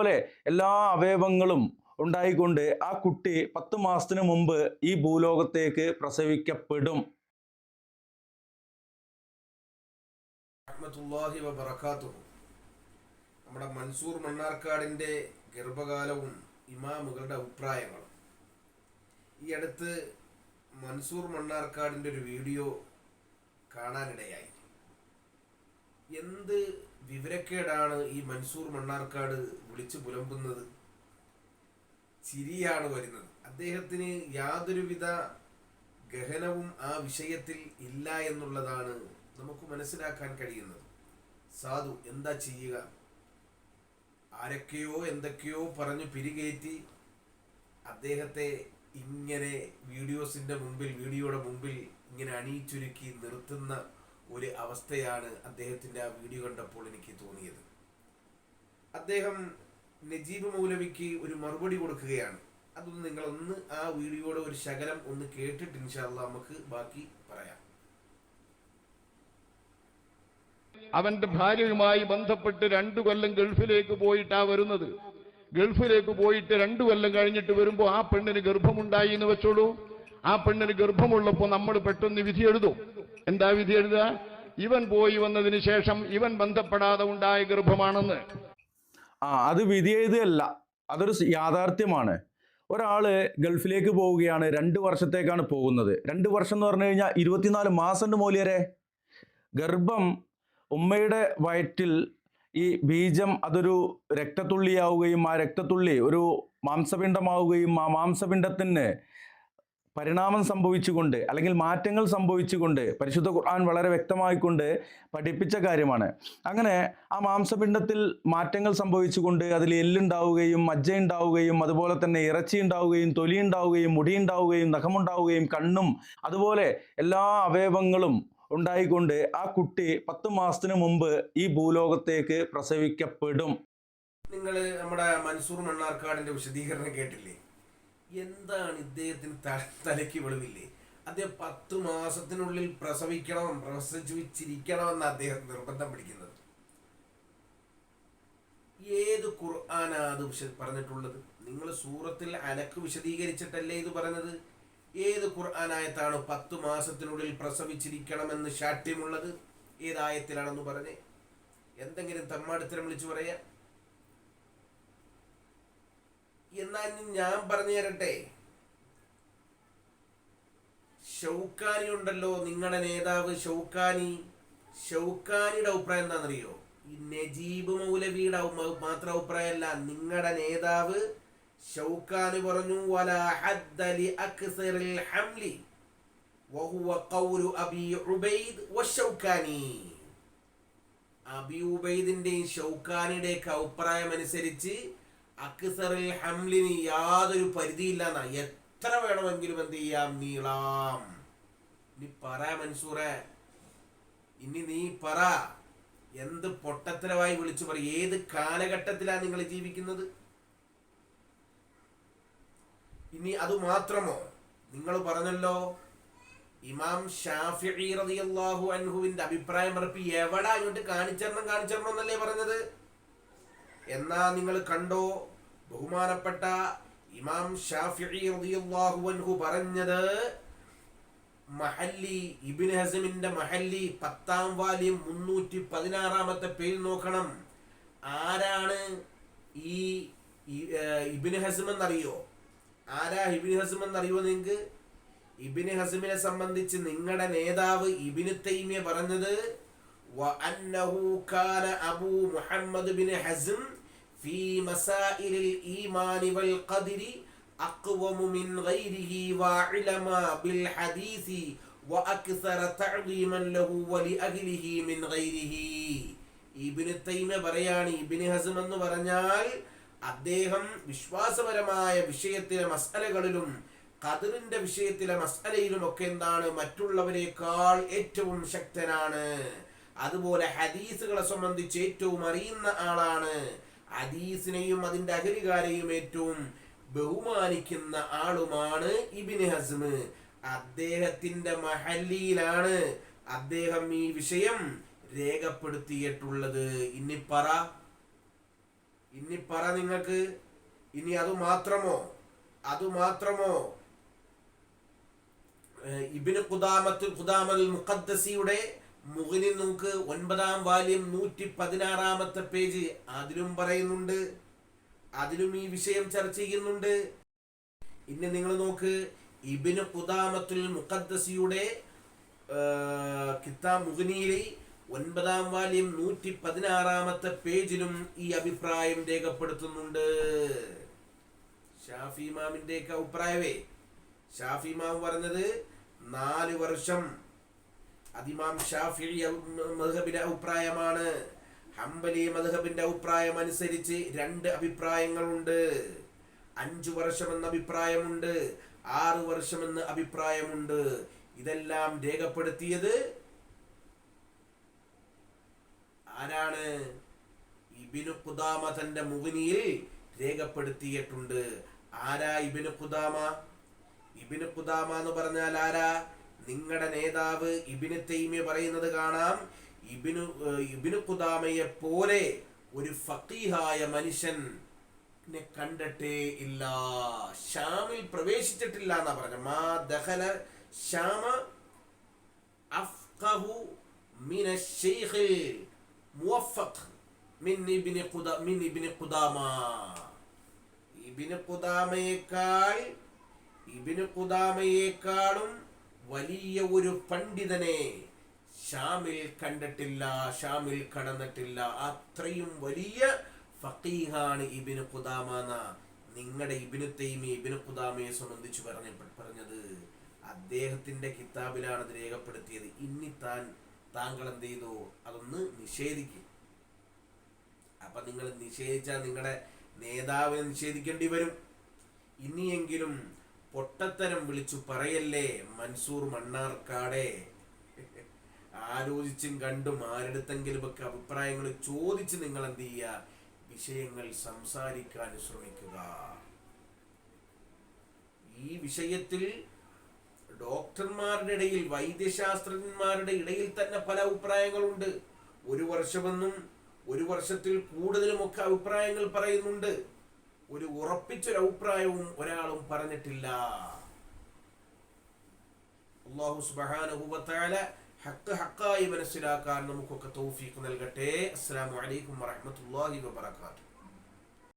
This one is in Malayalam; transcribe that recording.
അതുപോലെ എല്ലാ അവയവങ്ങളും ഉണ്ടായിക്കൊണ്ട് ആ കുട്ടി പത്ത് മാസത്തിന് മുമ്പ് ഈ ഭൂലോകത്തേക്ക് പ്രസവിക്കപ്പെടും. നമ്മുടെ മൻസൂർ മണ്ണാർക്കാടിന്റെ ഗർഭകാലവും ഇമാമുകളുടെ അഭിപ്രായങ്ങളും. ഈ അടുത്ത് മൻസൂർ മണ്ണാർക്കാടിന്റെ ഒരു വീഡിയോ കാണാനിടയായി. എന്ത് വിവരക്കേടാണ് ഈ മൻസൂർ മണ്ണാർക്കാട് വിളിച്ചു പുലമ്പുന്നത്? ചിരിയാണ് വരുന്നത്. അദ്ദേഹത്തിന് യാതൊരുവിധ ഗഹനവും ആ വിഷയത്തിൽ ഇല്ല എന്നുള്ളതാണ് നമുക്ക് മനസ്സിലാക്കാൻ കഴിയുന്നത്. സാധു എന്താ ചെയ്യുക? ആരൊക്കെയോ എന്തൊക്കെയോ പറഞ്ഞു പിരികേറ്റി അദ്ദേഹത്തെ ഇങ്ങനെ വീഡിയോസിന്റെ മുമ്പിൽ വീഡിയോയുടെ മുമ്പിൽ ഇങ്ങനെ അണിയിച്ചൊരുക്കി നിർത്തുന്ന ഒരു അവസ്ഥയാണ് അദ്ദേഹത്തിന്റെ ആ വീഡിയോ കണ്ടപ്പോൾ എനിക്ക് തോന്നിയത്. അദ്ദേഹം നജീബ് മൗലവിക്ക് ഒരു മറുപടി കൊടുക്കുകയാണ്. അതൊന്ന് നിങ്ങളൊന്ന് ആ വീഡിയോയുടെ ഒരു ശകലം ഒന്ന് കേട്ടിട്ട് ഇൻഷാല്ല നമുക്ക് ബാക്കി പറയാം. അവന്റെ ഭാര്യയുമായി ബന്ധപ്പെട്ട് രണ്ടു കൊല്ലം ഗൾഫിലേക്ക് പോയിട്ടാ വരുന്നത്. ഗൾഫിലേക്ക് പോയിട്ട് രണ്ടു കൊല്ലം കഴിഞ്ഞിട്ട് വരുമ്പോൾ ആ പെണ്ണിന് ഗർഭമുണ്ടായി എന്ന് വെച്ചോളൂ. ആ പെണ്ണിന് ഗർഭമുള്ളപ്പോൾ നമ്മൾ പെട്ടെന്ന് വിധി എഴുതും. എന്താ വിധി എഴുതുക? ഇവൻ പോയി വന്നതിന് ശേഷം ഇവൻ ബന്ധപ്പെടാതെ ഉണ്ടായ ഗർഭമാണെന്ന്. ആ അത് വിധി എഴുതുകയല്ല. അതൊരു യാഥാർത്ഥ്യമാണ്. ഒരാൾ ഗൾഫിലേക്ക് പോവുകയാണ് രണ്ട് വർഷത്തേക്കാണ് പോകുന്നത്. രണ്ട് വർഷം എന്ന് പറഞ്ഞു കഴിഞ്ഞാൽ ഇരുപത്തിനാല് മാസം മൂല്യരെ. ഗർഭം ഉമ്മയുടെ വയറ്റിൽ ഈ ബീജം അതൊരു രക്തത്തുള്ളിയാവുകയും ആ രക്തത്തുള്ളി ഒരു മാംസപിണ്ഡമാവുകയും ആ മാംസപിണ്ഡത്തിന് പരിണാമം സംഭവിച്ചുകൊണ്ട് അല്ലെങ്കിൽ മാറ്റങ്ങൾ സംഭവിച്ചുകൊണ്ട് പരിശുദ്ധ ഖുർആൻ വളരെ വ്യക്തമായിക്കൊണ്ട് പഠിപ്പിച്ച കാര്യമാണ്. അങ്ങനെ ആ മാംസപിണ്ഡത്തിൽ മാറ്റങ്ങൾ സംഭവിച്ചുകൊണ്ട് അതിൽ എല്ലുണ്ടാവുകയും മജ്ജ ഉണ്ടാവുകയും അതുപോലെ തന്നെ ഇറച്ചി ഉണ്ടാവുകയും തൊലി ഉണ്ടാവുകയും മുടി ഉണ്ടാവുകയും നഖമുണ്ടാവുകയും കണ്ണും അതുപോലെ എല്ലാ അവയവങ്ങളും ഉണ്ടായിക്കൊണ്ട് ആ കുട്ടി പത്ത് മാസത്തിന് മുമ്പ് ഈ ഭൂലോകത്തേക്ക് പ്രസവിക്കപ്പെടും. നിങ്ങൾ നമ്മുടെ മൻസൂർ മണ്ണാർക്കാടിന്റെ വിശദീകരണം കേട്ടില്ലേ? എന്താണ് ഇദ്ദേഹത്തിന് തലയ്ക്ക് വെളിവില്ലേ? അദ്ദേഹം പത്തു മാസത്തിനുള്ളിൽ പ്രസവിക്കണം പ്രസവിച്ചിരിക്കണമെന്ന് അദ്ദേഹം നിർബന്ധം പിടിക്കുന്നത്. ഏത് ഖുർആാനാണ് അത് പറഞ്ഞിട്ടുള്ളത്? നിങ്ങൾ സൂറത്തിൽ അനക്ക് വിശദീകരിച്ചിട്ടല്ലേ ഇത് പറഞ്ഞത്? ഏത് ഖുർആാനായത്താണ് പത്തു മാസത്തിനുള്ളിൽ പ്രസവിച്ചിരിക്കണമെന്ന് ശാഠ്യമുള്ളത്? ഏതായത്തിലാണെന്ന് പറഞ്ഞേ. എന്തെങ്കിലും തമ്മാടിത്തരം വിളിച്ചു പറയാ. എന്നാ ഇനി ഞാൻ പറഞ്ഞു തരട്ടെ. ഷൗക്കാനി ഉണ്ടല്ലോ നിങ്ങളുടെ നേതാവ് ഷൗക്കാനി. ഷൗക്കാനിയുടെ അഭിപ്രായം എന്താണെന്നറിയോ? ഈ നജീബ് മൗലവിയുടെ മാത്രം അഭിപ്രായമല്ല നിങ്ങളുടെ നേതാവ് ഷൗക്കാനി പറഞ്ഞു ഹംലി അബി ഉബൈദിന്റെയും ഷൗക്കാനിയുടെയൊക്കെ അഭിപ്രായം അനുസരിച്ച് അക്സറിൽ ഹംലിന് യാതൊരു പരിധിയില്ലെന്ന. എത്ര വേണമെങ്കിലും എന്ത് ചെയ്യാം? നീളാം. നീ പറ മൻസൂറെ. ഇനി നീ പറ. എന്ത് പൊട്ടത്തരമായി വിളിച്ചു പറ. ഏത് കാലഘട്ടത്തിലാണ് നിങ്ങൾ ജീവിക്കുന്നത്? ഇനി അത് മാത്രമോ? നിങ്ങൾ പറഞ്ഞല്ലോ ഇമാം ഷാഫിഈ റളിയല്ലാഹു അൻഹുവിന്റെ അഭിപ്രായം പറപ്പി എവിടെ ഇങ്ങോട്ട് കാണിച്ചരണം കാണിച്ചരണം എന്നല്ലേ പറഞ്ഞത്? എന്നാ നിങ്ങൾ കണ്ടോ ബഹുമാനപ്പെട്ട ഇമാം ഷാഫിഇ റളിയല്ലാഹു അൻഹു പറഞ്ഞത് മഹല്ലി ഇബിൻ ഹസമിന്റെ മഹല്ലി പത്താം വാല്യം മുന്നൂറ്റി പതിനാറാമത്തെ പേര് നോക്കണം. ആരാണ് ഈ ഇബിൻ ഹസം എന്നറിയോ ആരാ ഇബിൻ ഹസം എന്നറിയോ നിങ്ങൾക്ക് ഇബിൻ ഹസമിനെ സംബന്ധിച്ച് നിങ്ങളുടെ നേതാവ് ഇബിന് തൈമിയ പറഞ്ഞത് Abu Muhammad bin Hazm في مسائل الإيمان والقدر أقوم من غيره وعلما بالحديث وأكثر تعظيما له ولأهله من غيره Ibn Taymiyyah പറയാണ് ഇബിന് ഹസം എന്ന് പറഞ്ഞാൽ അദ്ദേഹം വിശ്വാസപരമായ വിഷയത്തിലെ മസലകളിലും ഖദറിന്റെ വിഷയത്തിലെ മസലയിലും ഒക്കെ എന്താണ് മറ്റുള്ളവരെക്കാൾ ഏറ്റവും ശക്തനാണ് അതുപോലെ ഹദീസുകളെ സംബന്ധിച്ച് ഏറ്റവും അറിയുന്ന ആളാണ് ഹദീസിനെയും അതിന്റെ അഹരികാരെയും ഏറ്റവും ബഹുമാനിക്കുന്ന ആളുമാണ് ഇബിന് ഹസ്മ്. അദ്ദേഹത്തിന്റെ മഹല്ലിയിലാണ് അദ്ദേഹം ഈ വിഷയം രേഖപ്പെടുത്തിയിട്ടുള്ളത്. ഇനി പറ. ഇനി പറ നിങ്ങൾക്ക്. ഇനി അത് മാത്രമോ? അത് മാത്രമോ? ഇബിന് ഖുദാമത്ത് ഖുദാമൽ മുഖദ്ദസിയുടെ മുഖിനിൽ നമുക്ക് ഒൻപതാം വാല്യം നൂറ്റി പതിനാറാമത്തെ പേജ് അതിലും പറയുന്നുണ്ട്. അതിലും ഈ വിഷയം ചർച്ച ചെയ്യുന്നുണ്ട്. ഇനി നിങ്ങൾ നോക്ക് ഇബിന് ഖുദാമത്തുൽ മുഖദ്സിയുടെ കിത്താ കിതാബ് മുഖനിയിലെ ഒൻപതാം വാല്യം നൂറ്റി പതിനാറാമത്തെ പേജിലും ഈ അഭിപ്രായം രേഖപ്പെടുത്തുന്നുണ്ട്. ഷാഫി ഇമാമിന്റെ ഒക്കെ അഭിപ്രായമേ. ഷാഫി ഇമാം പറഞ്ഞത് നാല് വർഷം അതിമാം ഷാഫി മധുഹബിന്റെ അഭിപ്രായമാണ്. ഹംബലി മധുഹബിന്റെ അഭിപ്രായം അനുസരിച്ച് രണ്ട് അഭിപ്രായങ്ങളുണ്ട്. അഞ്ചു വർഷം എന്ന അഭിപ്രായമുണ്ട്. ആറ് വർഷം എന്ന അഭിപ്രായമുണ്ട്. ഇതെല്ലാം രേഖപ്പെടുത്തിയത് ആരാണ്? ഇബിനു ഖുദാമ തന്റെ മുഗനിയിൽ രേഖപ്പെടുത്തിയിട്ടുണ്ട്. ആരാ ഇബിനു ഖുദാമ? ഇബിനു ഖുദാമ എന്ന് പറഞ്ഞാൽ ആരാ? നിങ്ങളുടെ നേതാവ് ഇബിന് തൈമ്യ പറയുന്നത് കാണാം. ഇബിനു ഇബിനു കുദാമയെ പോലെ ഒരു ഫക്കീഹായ മനുഷ്യൻ കണ്ടിട്ടേ ഇല്ല. ഷാമിൽ പ്രവേശിച്ചിട്ടില്ല എന്നാ പറഞ്ഞ. മാ ദഹല ഷാമ അഫ്ഖഹു മിന ശൈഖിൽ മുവഫഖ് മിൻ ഇബ്നി ഖുദാ മിൻ ഖുദാമ. ഇബ്നു ഖുദാമയേക്കാൾ ഇബ്നു ഖുദാമയേക്കാളും വലിയ ഒരു പണ്ഡിതനെ ഷാമിൽ കണ്ടിട്ടില്ല ഷാമിൽ കടന്നിട്ടില്ല. അത്രയും വലിയ ഫക്കീഹാണ് ഇബിന് ഖുദാമാന നിങ്ങളുടെ ഇബിന് തൈമി ഇബിന് ഖുദാമയെ സംബന്ധിച്ച് പറഞ്ഞ പറഞ്ഞത്. അദ്ദേഹത്തിന്റെ കിതാബിലാണ് അത് രേഖപ്പെടുത്തിയത്. ഇനി താൻ താങ്കൾ എന്ത് ചെയ്തു? അതൊന്ന് നിഷേധിക്കും. അപ്പൊ നിങ്ങൾ നിഷേധിച്ചാൽ നിങ്ങളുടെ നേതാവിനെ നിഷേധിക്കേണ്ടി വരും. ഇനിയെങ്കിലും പൊട്ടത്തരം വിളിച്ചു പറയല്ലേ മൻസൂർ മണ്ണാർക്കാടെ? ആലോചിച്ചും കണ്ടും ആരെടുത്തെങ്കിലും ഒക്കെ അഭിപ്രായങ്ങൾ ചോദിച്ച് നിങ്ങൾ എന്ത് ചെയ്യുക വിഷയങ്ങൾ സംസാരിക്കാൻ ശ്രമിക്കുക. ഈ വിഷയത്തിൽ ഡോക്ടർമാരുടെ ഇടയിൽ വൈദ്യശാസ്ത്രജ്ഞന്മാരുടെ ഇടയിൽ തന്നെ പല അഭിപ്രായങ്ങളുണ്ട്. ഒരു വർഷമെന്നും ഒരു വർഷത്തിൽ കൂടുതലുമൊക്കെ അഭിപ്രായങ്ങൾ പറയുന്നുണ്ട്. ഒരു ഉറപ്പിച്ചൊരു അഭിപ്രായവും ഒരാളും പറഞ്ഞിട്ടില്ല. അള്ളാഹു സുബാനുഭവത്താല ഹക്ക് ഹക്കായി മനസ്സിലാക്കാൻ നമുക്കൊക്കെ തൗഫീഖ് നൽകട്ടെ. അസ്സാം അലൈക്കും വറഹ്മത്തുള്ളാഹി വബറകാതുഹു.